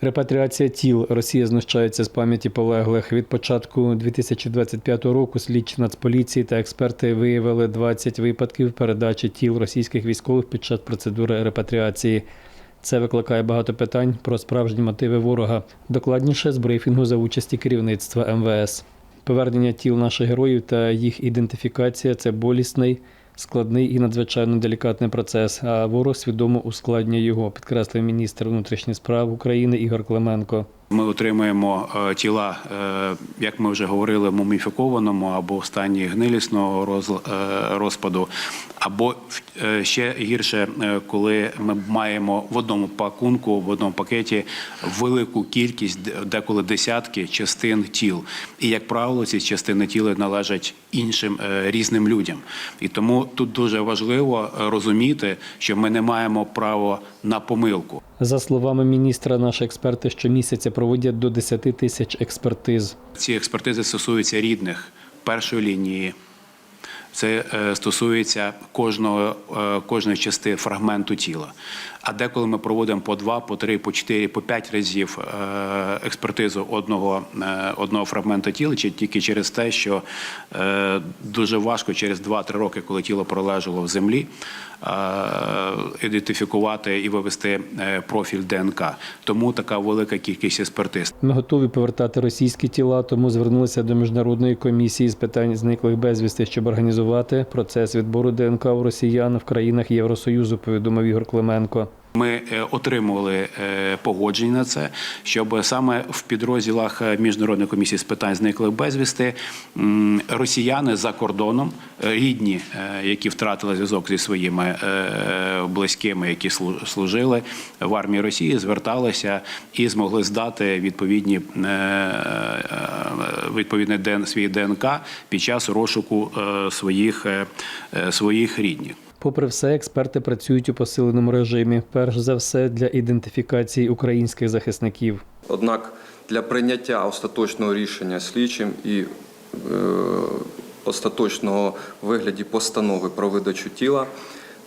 Репатріація тіл. Росія знущається з пам'яті полеглих. Від початку 2025 року слідчі Нацполіції та експерти виявили 20 випадків передачі тіл російських військових під час процедури репатріації. Це викликає багато питань про справжні мотиви ворога. Докладніше з брифінгу за участі керівництва МВС. Повернення тіл наших героїв та їх ідентифікація це болісний, складний і надзвичайно делікатний процес. А ворог свідомо ускладнює його, підкреслив міністр внутрішніх справ України Ігор Клименко. Ми отримуємо е, тіла, е, як ми вже говорили, муміфікованому або в стані гнилісного е, розпаду, або е, ще гірше, е, коли ми маємо в одному пакунку, в одному пакеті велику кількість, деколи десятки частин тіл. І як правило, ці частини тіла належать іншим е, різним людям. І тому тут дуже важливо розуміти, що ми не маємо права на помилку. За словами міністра, наші експерти щомісяця проводять до 10 тисяч експертиз. Ці експертизи стосуються рідних першої лінії. Це е, стосується кожного е, кожної частини фрагменту тіла. А деколи ми проводимо по два, по три, по чотири, по п'ять разів е, експертизу одного, одного фрагменту тіла, чи тільки через те, що дуже важко через 2-3 роки, коли тіло пролежало в землі, ідентифікувати і вивести е, профіль ДНК. Тому така велика кількість експертиз. Ми готові повертати російські тіла, тому звернулися до міжнародної комісії з питань зниклих безвісти, щоб організувати процес відбору ДНК у росіян в країнах Євросоюзу. Повідомив Ігор Клименко. Ми е, отримували е, погодження на це, щоб саме в підрозділах міжнародної комісії з питань зниклих безвісти росіяни за кордоном, е, рідні, які втратили зв'язок зі своїми близькими, які служили в армії Росії, зверталися і змогли здати відповідні е, е, відповідний ДН свій ДНК під час розшуку своїх своїх рідних. Попри все, експерти працюють у посиленому режимі. Перш за все для ідентифікації українських захисників. Однак для прийняття остаточного рішення слідчим і е, остаточного вигляді постанови про видачу тіла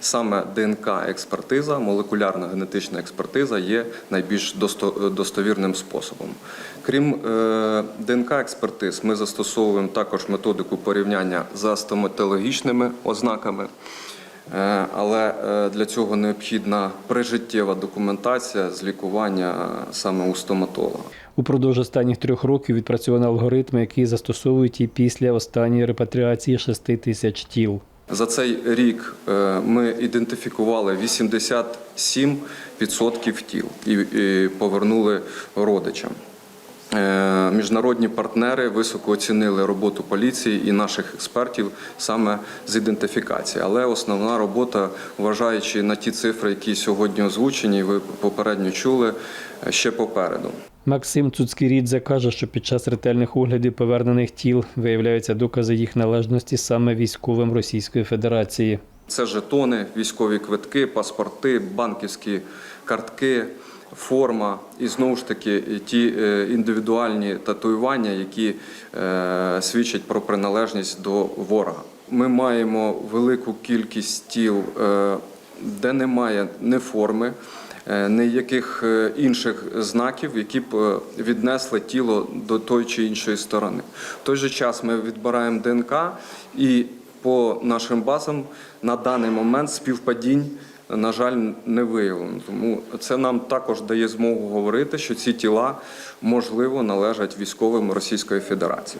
саме ДНК-експертиза, молекулярна генетична експертиза є найбільш достовірним способом. Крім е, ДНК-експертиз, ми застосовуємо також методику порівняння за стоматологічними ознаками. Е, Але е, для цього необхідна прижиттєва документація з лікування саме у стоматолога. Упродовж останніх трьох років відпрацьовані алгоритми, які застосовують і після останньої репатріації 6 тисяч тіл. За цей рік е, ми ідентифікували 87% тіл і повернули родичам. Е, Міжнародні партнери високо оцінили роботу поліції і наших експертів саме з ідентифікації. Але основна робота, вважаючи на ті цифри, які сьогодні озвучені, ви попередньо чули, е, ще попереду. Максим Цуцькірідзе каже, що під час ретельних оглядів повернених тіл виявляються докази їх належності саме військовим Російської Федерації. Це жетони, військові квитки, паспорти, банківські картки, форма і знову ж таки ті е, індивідуальні татуювання, які е, свідчать про приналежність до ворога. Ми маємо велику кількість тіл, е, де немає ні форми. Ніяких інших знаків, які б віднесли тіло до тої чи іншої сторони. В той же час ми відбираємо ДНК і по нашим базам на даний момент співпадінь, на жаль, не виявлено. Тому це нам також дає змогу говорити, що ці тіла можливо належать військовим Російської Федерації.